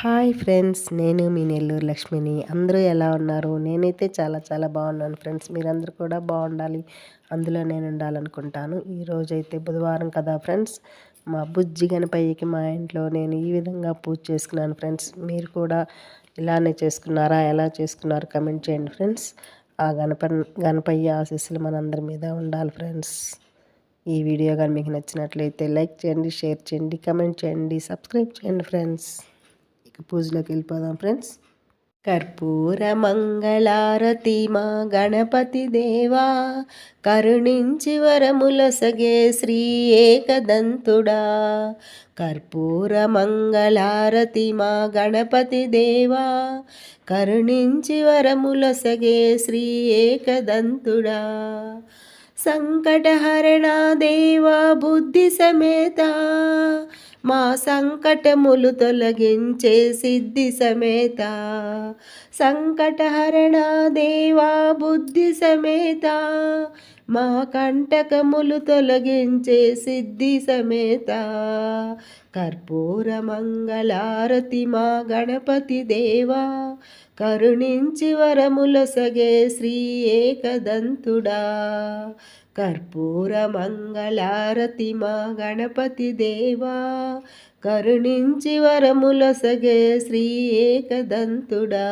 Hi friends నేను మీ నెల్లూరు లక్ష్మిని. అందరూ ఎలా ఉన్నారు? నేనైతే చాలా చాలా బాగున్నాను ఫ్రెండ్స్. మీరందరూ కూడా బాగుండాలి. అందులో నేను ఉండాలనుకుంటాను. ఈరోజు అయితే బుధవారం కదా ఫ్రెండ్స్. మా బుజ్జి గణపయ్యకి మా ఇంట్లో నేను ఈ విధంగా పూజ చేసుకున్నాను ఫ్రెండ్స్. మీరు కూడా ఇలానే చేసుకున్నారా? ఎలా చేసుకున్నారు? కమెంట్ చేయండి ఫ్రెండ్స్. ఆ గణప గణపయ్య ఆశీస్సులు మనందరి మీద ఉండాలి ఫ్రెండ్స్. ఈ వీడియో కానీ మీకు నచ్చినట్లయితే లైక్ చేయండి షేర్ చేయండి కమెంట్ చేయండి సబ్స్క్రైబ్ చేయండి ఫ్రెండ్స్. పూజలోకి వెళ్ళిపోదాం ఫ్రెండ్స్. కర్పూర మంగళారతి మా గణపతి దేవా కరుణించి వరములసగే శ్రీ ఏకదంతుడా. కర్పూర మంగళారతి మా గణపతి దేవా కరుణించి వరములసగే శ్రీ ఏకదంతుడా. సంకటహరణ దేవా బుద్ధి సమేతా మా సంకటములు తొలగించే సిద్ధి సమేత. సంకటహరణ దేవా బుద్ధి సమేత. మా కంటకములు తొలగించే సిద్ధి సమేత. కర్పూర మంగళారతి మా గణపతి దేవా. కరుణించి వరములసగే శ్రీ ఏకదంతుడా. కర్పూర మంగళారతి మా గణపతి దేవా. కరుణించి వరములసగే శ్రీ ఏకదంతుడా.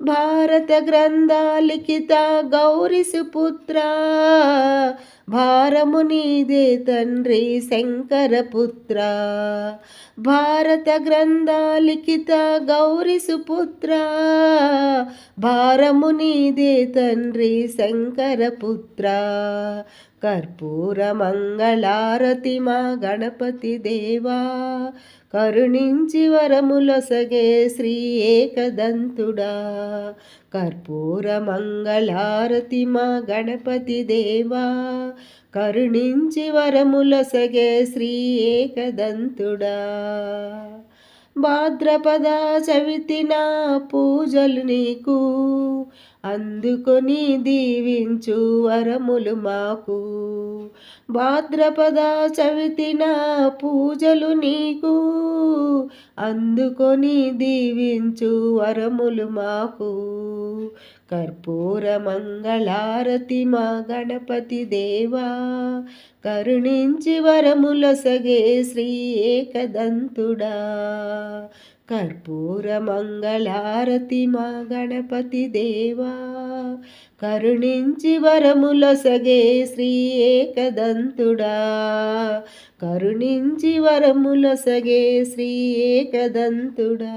భారత గ్రంథాలిఖిత గౌరిసుపుత్ర భారము నీదే తండ్రి శంకరపుత్ర భారత గ్రంథాలిఖిత గౌరిసుపుత్ర భారము నీదే తండ్రి శంకరపుత్ర కర్పూర మంగళారతి మా గణపతి దేవా కరుణించి వరములొసగే శ్రీ ఏకదంతుడా. కర్పూర మంగళారతి మా గణపతి దేవా కరుణించి వరములొసగే శ్రీ ఏకదంతుడా. భాద్రపద చవితిన పూజలు నీకు. అందుకొని దీవించు వరములు మాకు. భాద్రపద చవితిన పూజలు నీకు. అందుకొని దీవించు వరములు మాకు. కర్పూర మంగళారతి మా గణపతి దేవా. కరుణించి వరములసగే శ్రీ ఏకదంతుడా. కర్పూర మంగళారతి మా గణపతి దేవా. కరుణించి వరములసగే శ్రీ ఏకదంతుడా. కరుణించి వరములసగే శ్రీ ఏకదంతుడా.